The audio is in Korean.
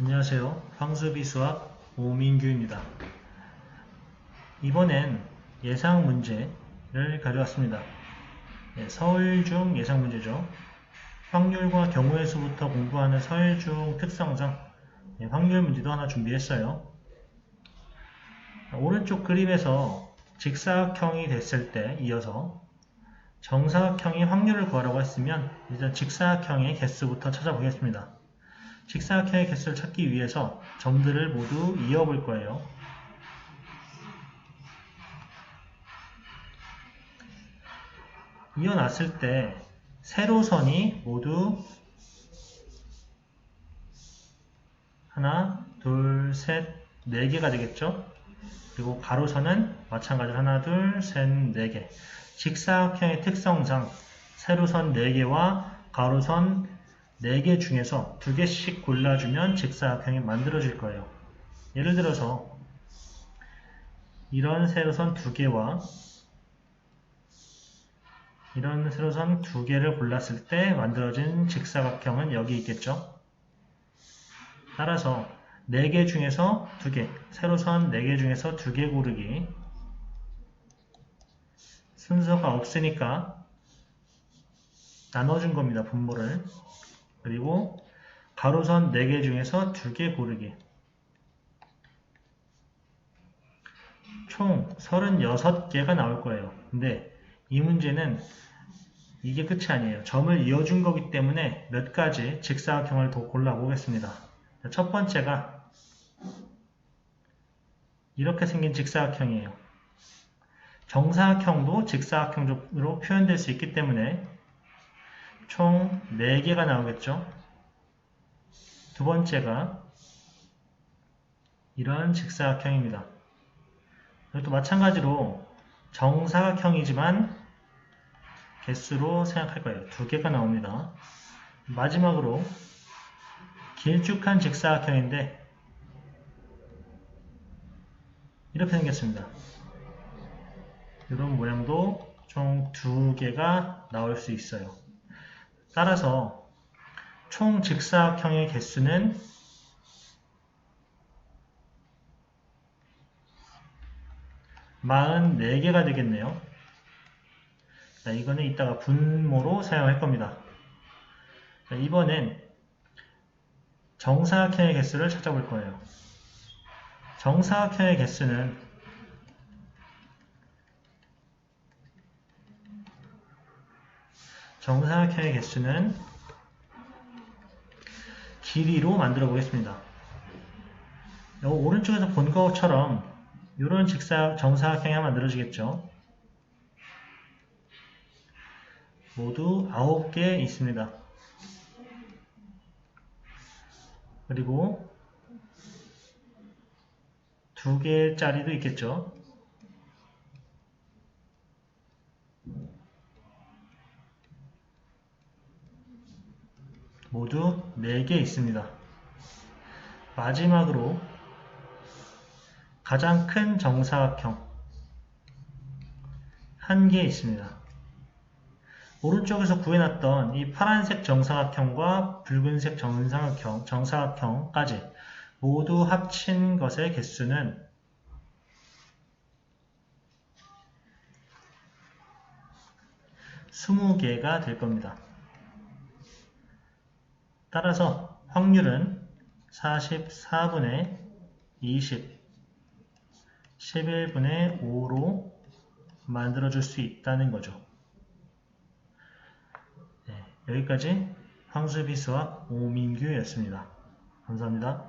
안녕하세요. 황수비 수학 오민규입니다. 이번엔 예상 문제를 가져왔습니다. 네, 서울중 예상 문제죠. 확률과 경우의 수부터 공부하는 서울중 특성상 네, 확률 문제도 하나 준비했어요. 오른쪽 그림에서 직사각형이 됐을 때 이어서 정사각형이 확률을 구하라고 했으면 일단 직사각형의 개수부터 찾아보겠습니다. 직사각형의 개수를 찾기 위해서 점들을 모두 이어볼 거예요. 이어놨을 때 세로선이 모두 하나, 둘, 셋, 네 개가 되겠죠? 그리고 가로선은 마찬가지로 하나, 둘, 셋, 네 개. 직사각형의 특성상 세로선 4개와 가로선 4개 중에서 2개씩 골라주면 직사각형이 만들어질 거예요. 예를 들어서 이런 세로선 2개와 이런 세로선 2개를 골랐을 때 만들어진 직사각형은 여기 있겠죠. 따라서 4개 중에서 2개, 세로선 4개 중에서 2개 고르기 순서가 없으니까 나눠준 겁니다. 분모를. 그리고 가로선 4개 중에서 2개 고르기. 총 36개가 나올 거예요. 근데 이 문제는 이게 끝이 아니에요. 점을 이어준 거기 때문에 몇 가지 직사각형을 더 골라보겠습니다. 첫 번째가 이렇게 생긴 직사각형이에요. 정사각형도 직사각형으로 표현될 수 있기 때문에 총 4개가 나오겠죠. 두 번째가 이런 직사각형입니다. 이것도 마찬가지로 정사각형이지만 개수로 생각할 거예요. 두 개가 나옵니다. 마지막으로 길쭉한 직사각형인데 이렇게 생겼습니다. 이런 모양도 총 두 개가 나올 수 있어요. 따라서 총 직사각형의 개수는 4 4 개가 되겠네요. 자, 이거는 이따가 분모로 사용할 겁니다. 자, 이번엔 정사각형의 개수를 찾아볼 거예요. 정사각형의 개수는 정사각형의 개수는 길이로 만들어 보겠습니다. 오른쪽에서 본 것처럼 이런 직사 정사각형이 만들어지겠죠. 모두 9개 있습니다. 그리고 2개짜리도 있겠죠. 모두 4개 있습니다. 마지막으로 가장 큰 정사각형 1개 있습니다. 오른쪽에서 구해놨던 이 파란색 정사각형과 붉은색 정사각형, 정사각형까지 모두 합친 것의 개수는 2 0 개가 될 겁니다. 따라서 확률은 44분의 20, 11분의 5로 만들어줄 수 있다는 거죠. 네, 여기까지 황수비 수학 오민규였습니다. 감사합니다.